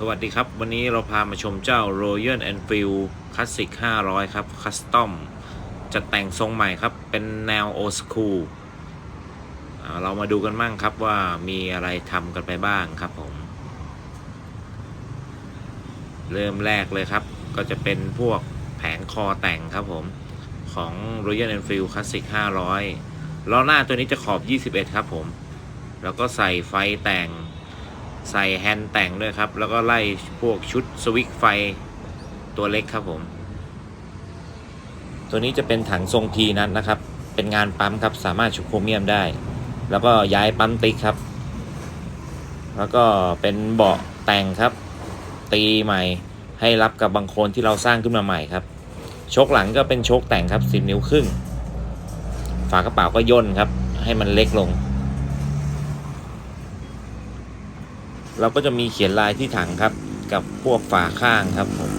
สวัสดีครับ วันนี้เราพามาชมเจ้า Royal Enfield Classic 500 ครับ Custom จะแต่งทรงใหม่ครับ เป็นแนว Old School เรามาดูกันมั่งครับว่ามีอะไรทำกันไปบ้างครับผม เริ่มแรกเลยครับ ก็จะเป็นพวกแผงคอแต่งครับผมของ Royal Enfield Classic 500ล้อหน้าตัวนี้จะขอบ 21 ครับผม แล้วก็ใส่ไฟแต่ง ใส่แฮนด์แต่งด้วยครับ แล้วก็ไล่พวกชุดสวิกไฟตัวเล็กครับผม ตัวนี้จะเป็นถังทรงพีนัทนะครับ เป็นงานปั๊มครับ สามารถชุบโครเมียมได้ แล้วก็ย้ายปั๊มติ๊กครับ แล้วก็เป็นเบาะแต่งครับ ตีใหม่ให้รับกับบางโคนที่เราสร้างขึ้นมาใหม่ครับ โชคหลังก็เป็นโชคแต่งครับ 10 นิ้วครึ่ง ฝากระเป๋าก็ย่นครับ ให้มันเล็กลง เราก็จะมีเขียนลายที่ถังครับ กับพวกฝาข้างครับผม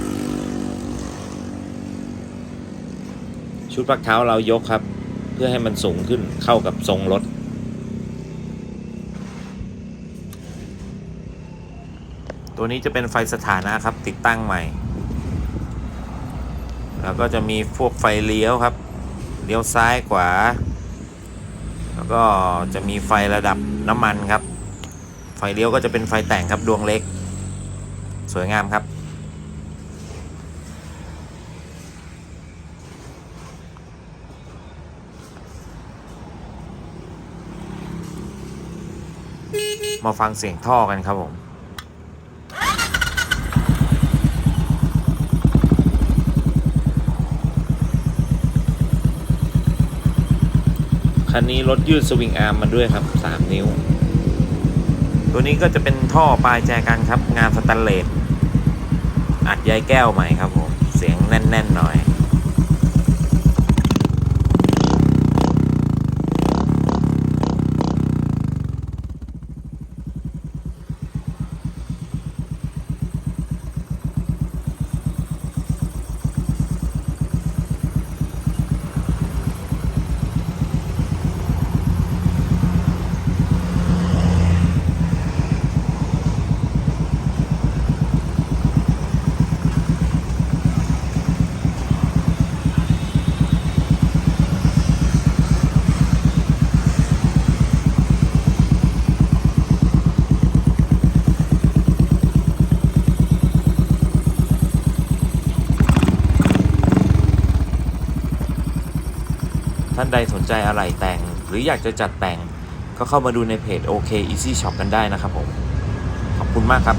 ชุดปักเท้าเรายกครับ เพื่อให้มันสูงขึ้นเข้ากับทรงรถตัวนี้จะเป็นไฟสถานะครับ ติดตั้งใหม่ แล้วก็จะมีพวกไฟเลี้ยวครับ เลี้ยวซ้ายขวา แล้วก็จะมีไฟระดับน้ำมันครับ ไฟเลี้ยวก็จะเป็นไฟแต่งครับดวงเล็ก สวยงามครับ มาฟังเสียงท่อกันครับผมคันนี้รถยืดสวิงอาร์มมาด้วยครับ 3 นิ้ว ตัวนี้ก็จะเป็นท่อปลายแจกันครับ งานสแตนเลสอัดใยแก้วใหม่ครับผม เสียงแน่น ๆ หน่อย ท่านใดสนใจอะไรแต่ง หรืออยากจะจัดแต่ง ก็เข้ามาดูในเพจ OK Easy Shop กันได้นะครับผม ขอบคุณมากครับ